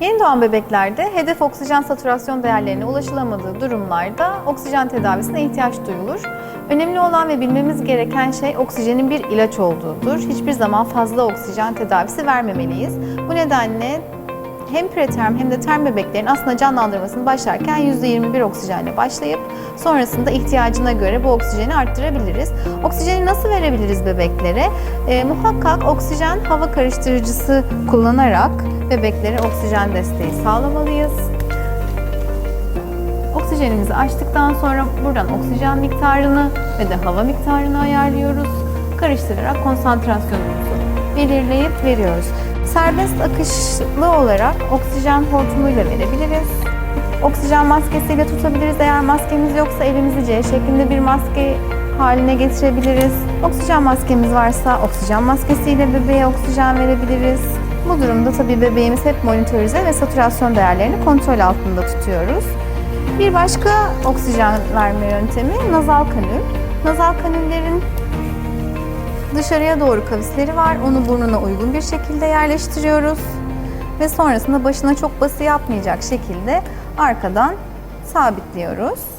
Yeni doğan bebeklerde hedef oksijen saturasyon değerlerine ulaşılamadığı durumlarda oksijen tedavisine ihtiyaç duyulur. Önemli olan ve bilmemiz gereken şey oksijenin bir ilaç olduğudur. Hiçbir zaman fazla oksijen tedavisi vermemeliyiz. Bu nedenle hem preterm hem de term bebeklerin aslında canlandırmasını başlarken %21 oksijenle başlayıp sonrasında ihtiyacına göre bu oksijeni arttırabiliriz. Oksijeni nasıl verebiliriz bebeklere? Ee, muhakkak oksijen hava karıştırıcısı kullanarak bebeklere oksijen desteği sağlamalıyız. Oksijenimizi açtıktan sonra buradan oksijen miktarını ve de hava miktarını ayarlıyoruz. Karıştırarak konsantrasyonumuzu belirleyip veriyoruz. Serbest akışlı olarak oksijen hortumuyla verebiliriz. Oksijen maskesiyle tutabiliriz. Eğer maskemiz yoksa elimizi C şeklinde bir maske haline getirebiliriz. Oksijen maskemiz varsa oksijen maskesiyle bebeğe oksijen verebiliriz. Bu durumda tabii bebeğimiz hep monitörize ve saturasyon değerlerini kontrol altında tutuyoruz. Bir başka oksijen verme yöntemi nazal kanül. Nazal kanüllerin dışarıya doğru kavisleri var. Onu burnuna uygun bir şekilde yerleştiriyoruz. Ve sonrasında başına çok bası yapmayacak şekilde arkadan sabitliyoruz.